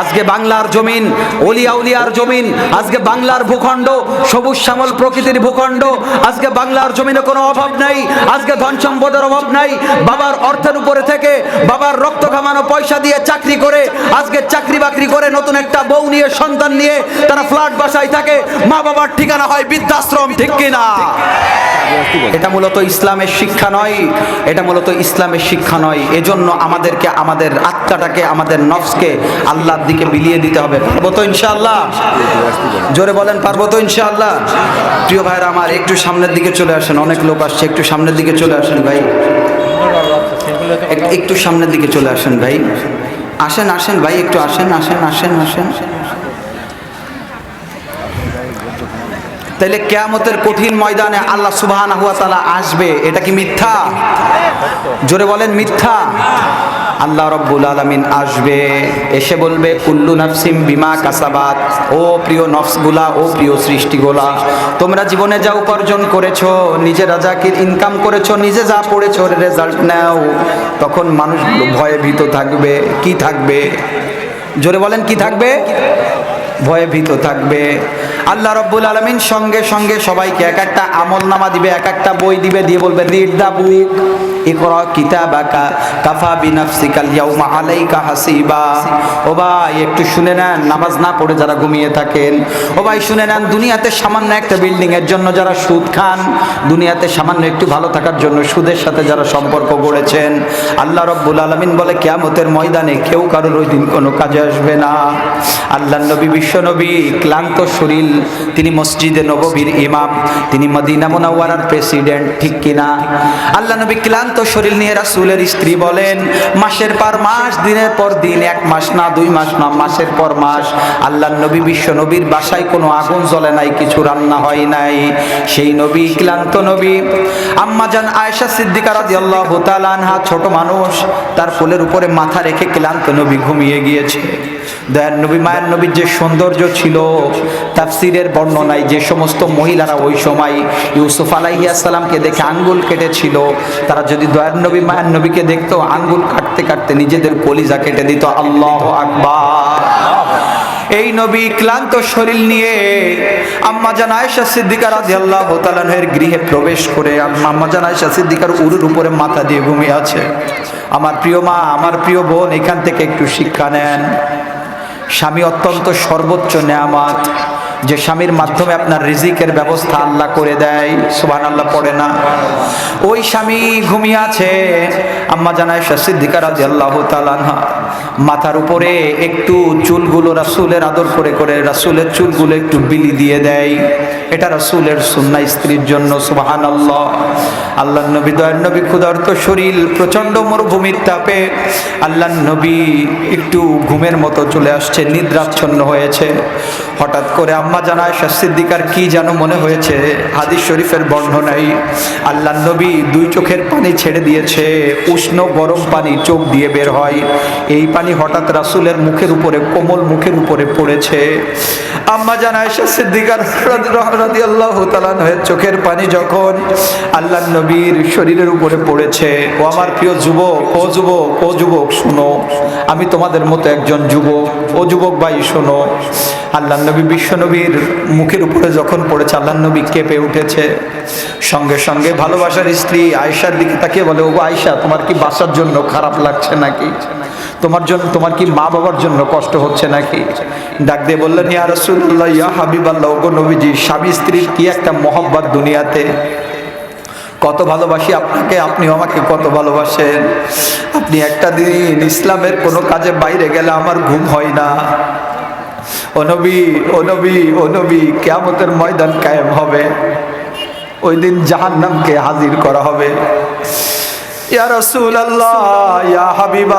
আজকে বাংলার জমিন, অলিয়া উলিয়ার জমিন, আজকে বাংলার ভূখণ্ড, সবুজ শ্যামল প্রকৃতির ভূখণ্ড, আজকে বাংলার জমিনে কোনো অভাব নাই, আজকে ধন সম্পদের অভাব নাই, বাবার অর্থের উপরে থেকে বাবার রক্ত খামানো পয়সা দিয়ে চাকরি করে, আজকে চাকরি বাকরি করে নতুন একটা বউ নিয়ে, সন্তান নিয়ে তারা ফ্ল্যাট বাসায় থাকে মা বাবার ঠিকানা হয় বৃদ্ধাশ্রম, ঠিক কিনা? এটা মূলত ইসলামের শিক্ষা নয়, এটা মূলত ইসলামের শিক্ষা নয়। এজন্য আমাদেরকে, আমাদের আত্মাটাকে, আমাদের নফসকে আল্লাহর দিকে বিলিয়ে দিতে হবে। পারব তো ইনশাআল্লাহ? জোরে বলেন, পারব তো ইনশাআল্লাহ? প্রিয় ভাইরা আমার, একটু সামনের দিকে চলে আসেন, অনেক লোক আসছে, একটু সামনের দিকে চলে আসেন ভাই। একটু সামনের দিকে চলে আসেন ভাই। আসেন আসেন ভাই, একটু আসেন আসেন আসেন আসেন। তাইলে কেয়ামতের কঠিন ময়দানে আল্লাহ তাআলা আসবে, এটা কি মিথ্যা? জোরে বলেন, মিথ্যা। আল্লাহ রব্বুল আলামিন আসবে, এসে বলবে, কুল্লু নাফসিম বিমা কাসাবাত। ও প্রিয় নফসগুলা, ও প্রিয় সৃষ্টিগুলা, তোমরা জীবনে যা উপার্জন করেছ নিজেরা যা কি ইনকাম করেছ, নিজে যা পড়েছো রেজাল্ট নাও। তখন মানুষ ভয়ে ভীত থাকবে। কি থাকবে? জোরে বলেন, কি থাকবে? ভয়ে ভীত থাকবে। আল্লাহ রব্বুল আলমিন সঙ্গে সঙ্গে সবাইকে এক একটা আমল নামা দিবে, এক একটা বই দিবে, দিয়ে বলবে রিড দা বুক ইকরা কিতাবাকা কাফা বিনাফসিকাল ইয়াউমা আলাইকা হাসিবা। ও ভাই, একটু শুনে নেন, নামাজ না পড়ে যারা ঘুমিয়ে থাকেন। ও ভাই, শুনে নেন, দুনিয়াতে সামান্য একটা বিল্ডিং এর জন্য যারা সুদ খান, দুনিয়াতে সামান্য একটু ভালো থাকার জন্য সুদের সাথে যারা সম্পর্ক গড়েছেন, আল্লাহ রব্বুল আলমিন বলে, কেয়ামতের ময়দানে কেউ কারোর ওই দিন কোনো কাজে আসবে না। আল্লাহ নবী, বিশ্ব নবী, ক্লান্ত শরীর, তিনি মসজিদে নববীর ইমাম, তিনি মদিনা মোনাওয়ারার প্রেসিডেন্ট ঠিক কিনা? আল্লাহ নবী ক্লান্ত শরীর নিয়ে রাসূলের স্ত্রী বলেন, মাসের পর মাস, দিনের পর দিন, এক মাস না, দুই মাস না, মাসের পর মাস আল্লাহ নবী বিশ্ব নবীর বাসায় কোনো আগুন জ্বলে নাই, কিছু রান্না হয় নাই। সেই নবী, ক্লান্ত নবী, আম্মা জান আয়েশা সিদ্দিকা রাদিয়াল্লাহু আনহা, ছোট মানুষ, তার কোলের উপরে মাথা রেখে ক্লান্ত নবী ঘুমিয়ে গিয়েছে। দয়ার নবী, মায়ের নবীর যে সৌন্দর্য ছিল, তাফসিরের বর্ণনায় যে সমস্ত মহিলারা ওই সময় ইউসুফ আলাইসালামকে দেখে আঙ্গুল কেটেছিল, তারা যদি দয়ার নবী, মায়ের নবীকে দেখতো, আঙ্গুল কাটতে কাটতে নিজেদের কলিজা কেটে দিত। আল্লাহ আকবার। এই নবী ক্লান্ত শরীর নিয়ে আম্মা জান আয়েশা সিদ্দিকা রাদিয়াল্লাহু তাআলার গৃহে প্রবেশ করে আম্মা জান আয়েশা সিদ্দিকার উরুর উপরে মাথা দিয়ে ঘুমিয়ে আছে। আমার প্রিয় মা, আমার প্রিয় বোন, এখান থেকে একটু শিক্ষা নেন। স্বামী অত্যন্ত সর্বোচ্চ নেয়ামাত। যে স্বামীর মাধ্যমে আপনার রিজিকের ব্যবস্থা আল্লাহ করে দেয় সুবহান আল্লাহ পড়ে না। ওই স্বামী ঘুমিয়ে আছে। আম্মা জানায় সিদ্দিকা রাদিয়াল্লাহু তাআলা আনহা মাথার উপরে একটু চুলগুলো রাসূলের আদর করে করে রাসূলের চুলগুলো একটু বিলি দিয়ে দেয়। এটা রাসূলের সুন্নাহ স্ত্রীর জন্য, সুবহানাল্লাহ। আল্লাহ আল্লাহ নবী, দয়ার নবী, ক্ষুধার্ত শরীর প্রচণ্ড মরুভূমির তাপে আল্লাহ নবী একটু ঘুমের মতো চলে আসছে, নিদ্রাচ্ছন্ন হয়েছে। হঠাৎ করে আম্মা জানায় সিদ্দিকার কি যেন মনে হয়েছে? হাদিস শরীফের বর্ণনাই আল্লাহ নবী দুই চোখের পানি ছেড়ে দিয়েছে। উষ্ণ গরম পানি চোখ দিয়ে বের হয়। এই পানি হঠাৎ রাসূলের মুখের উপরে, কোমল মুখের উপরে পড়েছে। আম্মা জানায় সিদ্দিকার হয়ে চোখের পানি যখন আল্লাহ নবীর শরীরের উপরে পড়েছে, ও আমার প্রিয় যুবক, ও যুবক ও যুবক, শুনো, আমি তোমাদের মতো একজন যুবক, ও যুবক ভাই, শোনো। আল্লাহ নবী বিশ্ব নবীর মুখের উপরে যখন পড়েছে, আল্লাহ নবী কেঁপে উঠেছে। সঙ্গে সঙ্গে ভালোবাসার স্ত্রী আয়েশার দিকে তাকিয়ে বলে ও আয়েশা, তোমার কি বাসার জন্য খারাপ লাগছে নাকি? তোমার জন্য তোমার কি মা বাবার জন্য কষ্ট হচ্ছে নাকি? ডাক দিয়ে বললেন, ইয়া রাসূলুল্লাহ, ইয়া হাবিবাল্লাহ, ওগো নবীজি, স্বামী স্ত্রীর কি একটা মহব্বত দুনিয়াতে? কত ভালোবাসি আপনাকে আপনি আমাকে কত ভালোবাসেন। আপনি একটা দিন ইসলামের কোনো কাজে বাইরে গেলে আমার ঘুম হয় না। ও ময়দান কায়েম হবে। ওই দিন জাহান্নামকে হাজির করা হবে।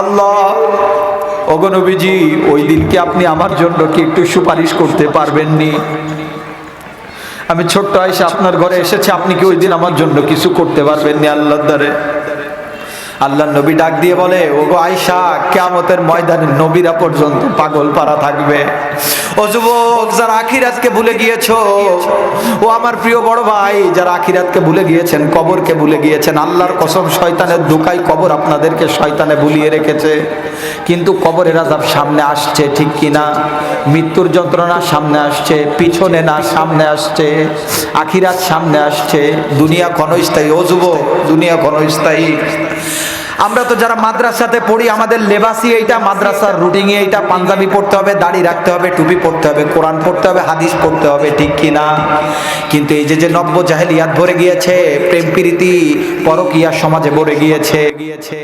আল্লাহ আমি ছোট্ট আপনার ঘরে এসেছে, আপনি কি আমার জন্য কিছু করতে আল্লাহ নবী ডাক দিয়ে বলে, ওগো আয়সা কেয়ামতের ময়দানে নবীরা পর্যন্ত পাগল পারা থাকবে। ও যুবক, যারা আখিরাতকে ভুলে গিয়েছো, ও আমার প্রিয় বড় ভাই, যারা আখিরাতকে ভুলে গিয়েছেন, কবরকে ভুলে গিয়েছেন, আল্লাহর কসম শয়তানের দুকাই কবর আপনাদেরকে শয়তানে ভুলিয়ে রেখেছে। কিন্তু কবরের আজাব সামনে আসছে, ঠিক কিনা? মৃত্যুর যন্ত্রণা সামনে আসছে, পিছনে না সামনে আসছে, আখিরাত সামনে আসছে, দুনিয়া ক্ষণস্থায়ী। ও যুবক, দুনিয়া ক্ষণস্থায়ী। আমরা তো যারা মাদ্রাসাতে পড়ি, আমাদের লেবাসি এইটা, মাদ্রাসার রুটিংয়ে এইটা, পাঞ্জাবি পড়তে হবে, দাড়ি রাখতে হবে, টুপি পড়তে হবে, কোরআন পড়তে হবে, হাদিস পড়তে হবে, ঠিক কি না কিন্তু এই যে যে নব্য জাহেলিয়াত ভরে গিয়েছে, প্রেম প্রীতি পরকিয়া সমাজে ভরে গিয়েছে গিয়েছে।